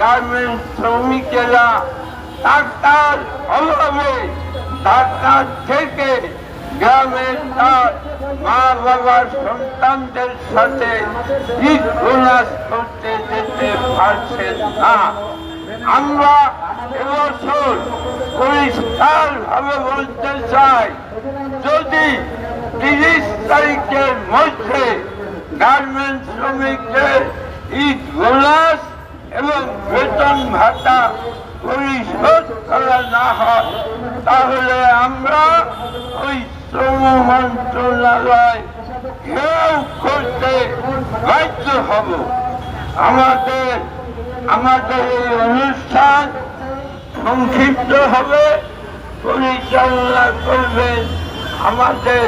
Garments শ্রমিকেরা টাকার অভাবে ঢাকা থেকে গ্রামের তার মা বাবার সন্তানদের সাথে ঈদ করতে যেতে পারছেন না। আমরা এবছর পরিষ্কার ভাবে বলতে চাই, যদি তিরিশ তারিখের মধ্যে গার্মেন্টস শ্রমিকদের ঈদ বোনাস এবং বেতন ভাতা পরিশোধ করা না হয়, তাহলে আমরা ওই শ্রম মন্ত্রণালয় ঘেরাও করতে বাধ্য হব। আমাদের আমাদের এই অনুষ্ঠান সংক্ষিপ্ত হবে, পরিচালনা করবেন আমাদের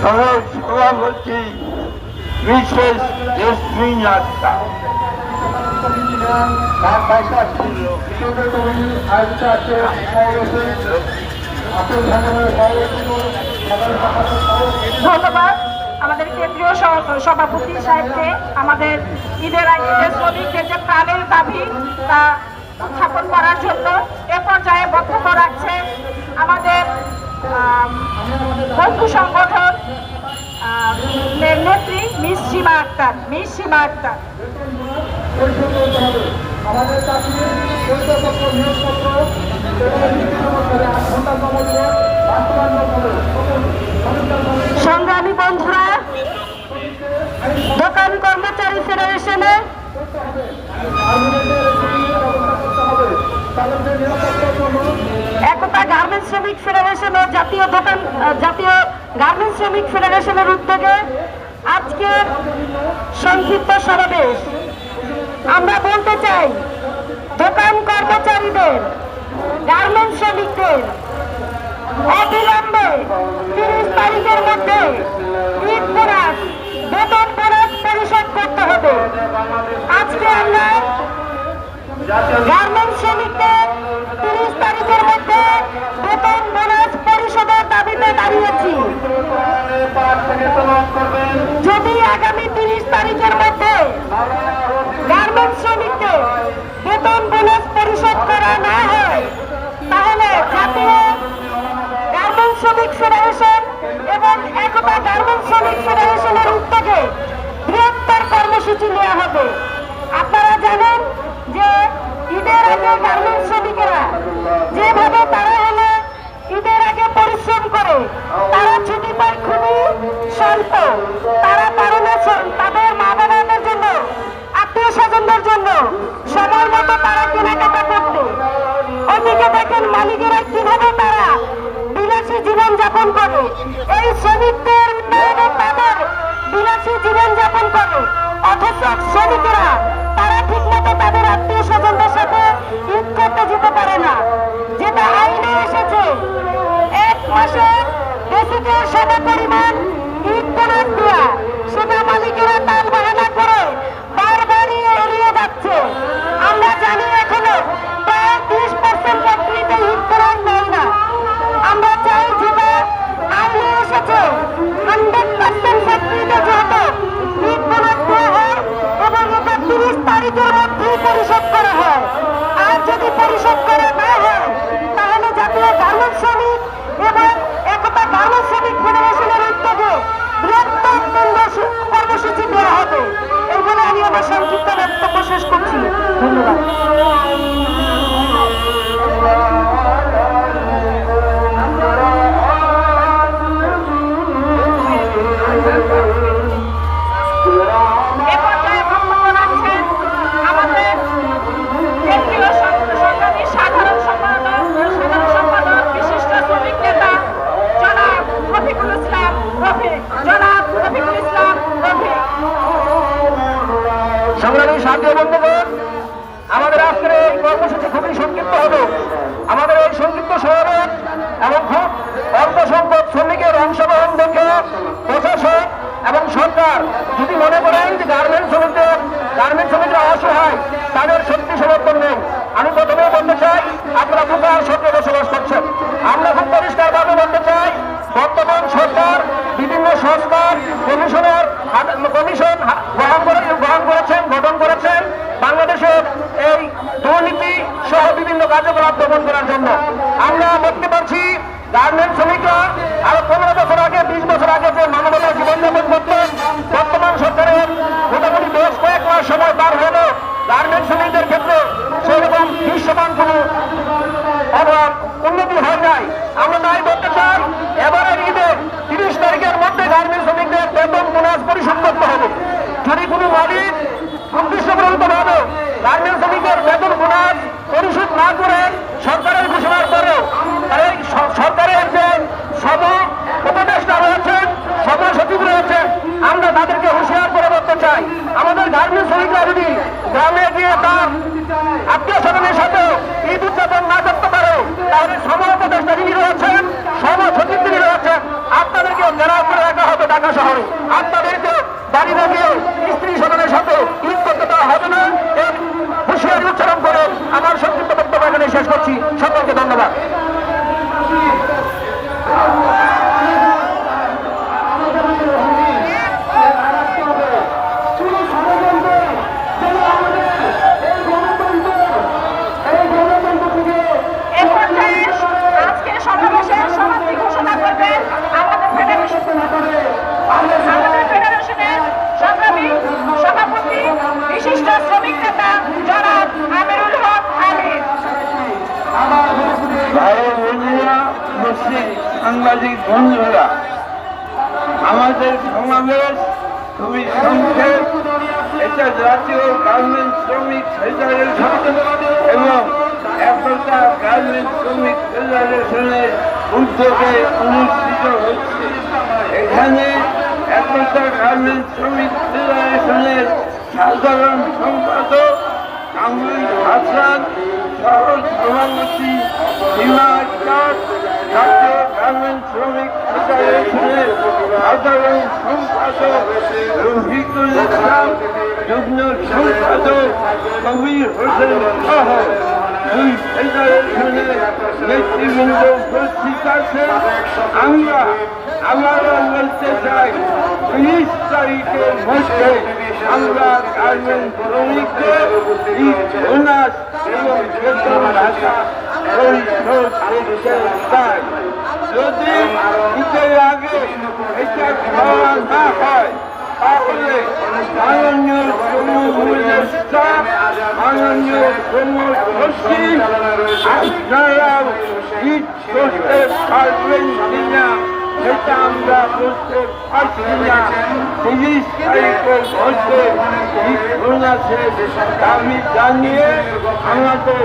সহ সভাপতি বিশেষ জেসমিন আক্তার। ধন্যবাদ। আমাদের কেন্দ্রীয় সভাপতি সাহেবকে আমাদের ঈদের আগে শ্রমিকদের যে প্রাণের দাবি তা উত্থাপন করার জন্য এ পর্যায়ে বক্তব্য রাখছে আমাদের আম, বন্ধু সংগঠন নেত্রী মিস সীমা আক্তার মিস সীমা আক্তার। আমাদের চাকরির পরিচয়পত্র নিয়োগপত্র হবে। সংগ্রামী বন্ধুরা দোকান কর্মচারী ফেডারেশনে একতা গার্মেন্টস শ্রমিক ফেডারেশন ও জাতীয় দোকান জাতীয় গার্মেন্টস শ্রমিক ফেডারেশনের উদ্যোগে আজকের সংক্ষিপ্ত সমাবেশ। আমরা বলতে চাই, দোকান কর্মচারীদের গার্মেন্ট শ্রমিকদের, অবিলম্বে তিরিশ তারিখের মধ্যে ঈদ বোনাস বেতন বোনাস পরিশোধ করতে হবে। আজকে আমরা গার্মেন্টস শ্রমিকদের তিরিশ তারিখের মধ্যে বেতন বোনাস পরিশোধের দাবিতে দাঁড়িয়েছি। যদি আগামী তিরিশ তারিখের মধ্যে ফেডারেশন এবং একতা গার্মেন্টস শ্রমিক ফেডারেশনের উদ্যোগে বৃহত্তর কর্মসূচি নেওয়া হবে। আপনারা জানেন যে ঈদের আগে গার্মেন্টস শ্রমিকেরা যেভাবে তারা হলো ঈদের আগে পরিশ্রম করে, তারা ছুটি পায় খুবই স্বল্প। তারা পারে তাদের মা বাবাদের জন্য, আত্মীয় স্বজনদের জন্য সময় মতো তারা কেনাকাটা করতে। ওদিকে দেখেন মালিকেরা কীভাবে তারা করো। এই শ্রমিকদের উন্নয়নে তাদের বিলাসী জীবনযাপন করে। অথচ শ্রমিকেরা তারা ঠিক মতো তাদের আত্মীয় গার্মেন্টস শ্রমিকরা অসহায় তাদের শক্তি সমর্থন নেই আমি প্রথমে বলতে চাই আপনারা বুকার সত্যে বসবাস করছেন আমরা খুব পরিষ্কারভাবে বলতে চাই বর্তমান সরকার বিভিন্ন সংস্কার কমিশনের হাত- কমিশন হা- গ্রহণ করে গ্রহণ করেছেন গঠন করেছেন বাংলাদেশের এই কার্যকলাপ দমন করার জন্য আমরা দেখতে পাচ্ছি গার্মেন্ট শ্রমিকরা আরও পনেরো বছর আগে বিশ বছর আগে যে মানবতা জীবনযাপন করতেন বর্তমান সরকারের মোটামুটি বেশ কয়েক মাস সময় পার হলো গার্মেন্ট শ্রমিকদের ক্ষেত্রে সেরকম দৃশ্যমান কোনো অভাব উন্নতি হয় নাই আমরা তাই বলতে চাই এবারের ঈদে তিরিশ তারিখের মধ্যে গার্মেন্ট শ্রমিকদের বেতন বোনাস পরিশোধ করতে হবে যদি কোনো মালিক উদ্দেশ্যপ্রণিত ভাবে গার্মেন্ট শ্রমিকদের বেতন বোনাস পরিশোধ না করে সরকারের ঘোষণার পরেও এই স- সরকারের যে সব উপদেষ্টা রয়েছেন সব সচিব রয়েছেন আমরা তাদেরকে হুঁশিয়ার করে বলতে চাই আমাদের গার্মেন্ট শ্রমিকরা যদি গ্রামে গিয়ে তার আত্মীয় স্বজনের সাথে ঈদ উদযাপন না করতে পারে। তাহলে সম উপদেষ্টা যিনি রয়েছেন সম সচিব যিনি রয়েছেন আপনাদেরকে ঘেরাও করে রাখা হবে ঢাকা শহরে। আপনাদেরকে বাড়ি গিয়ে স্ত্রী স্বজনের সাথে ঈদ করতে দেওয়া হবে না। এর হুঁশিয়ারি উচ্চারণ করে আমার সংক্ষিপ্ত বক্তব্য এখানে শেষ করছি। সকলকে ধন্যবাদ এ পর্যায়ে আজকের সমাবেশের সমাপ্তি ঘোষণা করবেন আমাদের ফেডারেশন আমাদের ফেডারেশনের সংগ্রামী সভাপতি বিশিষ্ট শ্রমিক নেতা জনাব আমিরুল হক আমির ভাই বন্ধুরা উপস্থিত সাংবাদিক বন্ধুরা, আমাদের সমাবেশ খুবই সংক্ষেপ এটা জাতীয় গার্মেন্ট শ্রমিক ফেডারেশন এবং একতা গার্মেন্ট শ্রমিক ফেডারেশনের উদ্যোগে অনুষ্ঠিত হচ্ছে। এখানে একতা গার্মেন্ট শ্রমিক ফেডারেশনের সাধারণ সম্পাদক কামরুল হাসান সহ সভাপতি সীমা জাতীয় গার্মেন্ট শ্রমিক ফেডারেশনের সাধারণ সম্পাদক রফিকুল ইসলাম, যুগ্ম সম্পাদক কবির হোসেন সহ দুই ফেডারেশনের নেতৃবৃন্দ উপস্থিত আছেন। আমরা আমরা বলতে চাই, তিরিশ তারিখের মধ্যে আমরা গার্মেন্ট শ্রমিকদের বোনাস এবং বেতন ভাষা যদি ঈদের আগে এটা খাওয়া না হয় তাহলে মাননীয় শ্রমমূল্যস্থা মাননীয় আপনারা ঈদ করতে পারবেন কিনা সেটা আমরা বুঝতে পারছি না তিরিশ তারিখের মধ্যে ঈদ বোনাসের দাবি জানিয়ে আমাদের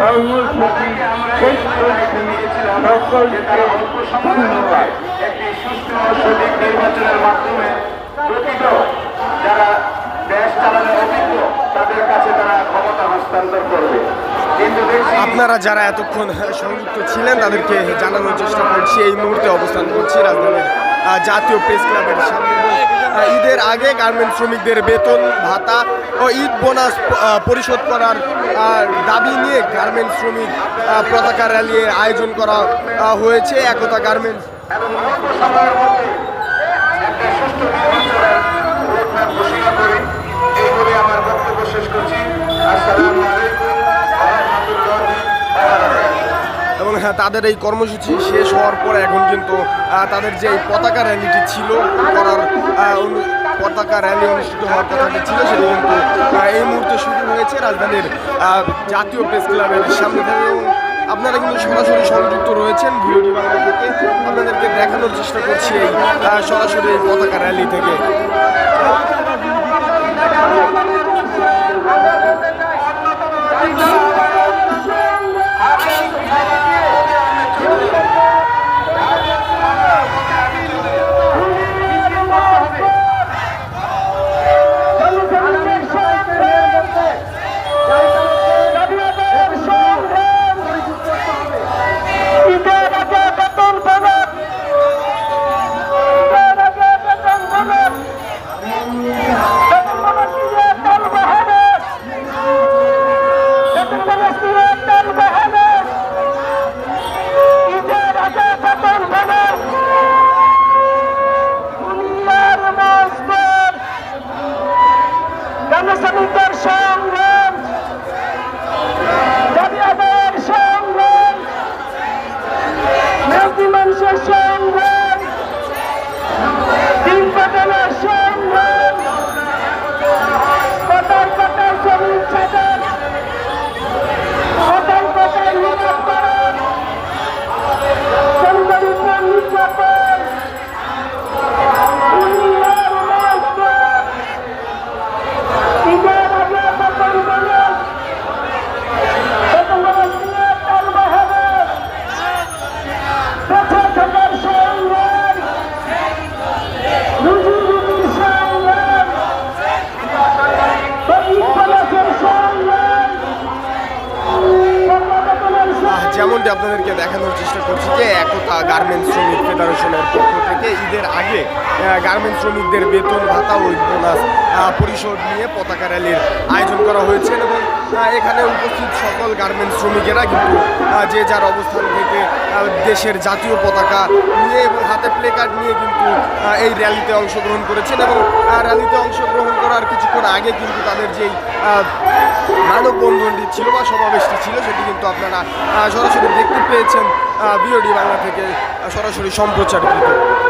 কর্মসূচি শেষ করছি। সকলকে ধন্যবাদ। একটি ও সঠিক নির্বাচনের মাধ্যমে আপনারা যারা এতক্ষণ সংযুক্ত ছিলেন, তাদেরকে জানানোর চেষ্টা করছি। এই মুহূর্তে অবস্থান করছি রাজধানীর জাতীয় প্রেস ক্লাবের সামনে। ঈদের আগে গার্মেন্ট শ্রমিকদের বেতন, ভাতা ও ঈদ বোনাস পরিশোধ করার দাবি নিয়ে গার্মেন্ট শ্রমিক পতাকা র্যালির আয়োজন করা হয়েছে। একতা গার্মেন্টস। আমার বক্তব্য শেষ করছি তাদের এই কর্মসূচি শেষ হওয়ার পর এখন কিন্তু তাদের যে পতাকা র্যালিটি ছিল করার পতাকা র্যালি অনুষ্ঠিত হওয়ার কথাটি ছিল সেটি কিন্তু এই মুহূর্তে শুরু হয়েছে রাজধানীর জাতীয় প্রেস ক্লাবের সামনে আপনারা কিন্তু সরাসরি সংযুক্ত রয়েছেন ভিডিওটি বাংলা থেকে। আপনাদেরকে দেখানোর চেষ্টা করছি এই সরাসরি এই পতাকা র্যালি থেকে। করছি যে একতা গার্মেন্টস শ্রমিক ফেডারেশনের পক্ষ থেকে। ঈদের আগে গার্মেন্টস শ্রমিকদের বেতন, ভাতা ও বোনাস পরিশোধ নিয়ে পতাকা র্যালির আয়োজন করা হয়েছে এবং এখানে উপস্থিত সকল গার্মেন্টস শ্রমিকেরা কিন্তু যে যার অবস্থান থেকে দেশের জাতীয় পতাকা নিয়ে এবং হাতে প্লে কার্ড নিয়ে কিন্তু এই র্যালিতে অংশগ্রহণ করেছেন এবং র্যালিতে অংশগ্রহণ করার কিছুক্ষণ আগে কিন্তু তাদের যেই মানববন্ধনটি ছিল বা সমাবেশটি ছিল, সেটি কিন্তু আপনারা সরাসরি দেখতে পেয়েছেন। বিওডি বাংলা থেকে সরাসরি সম্প্রচারিত।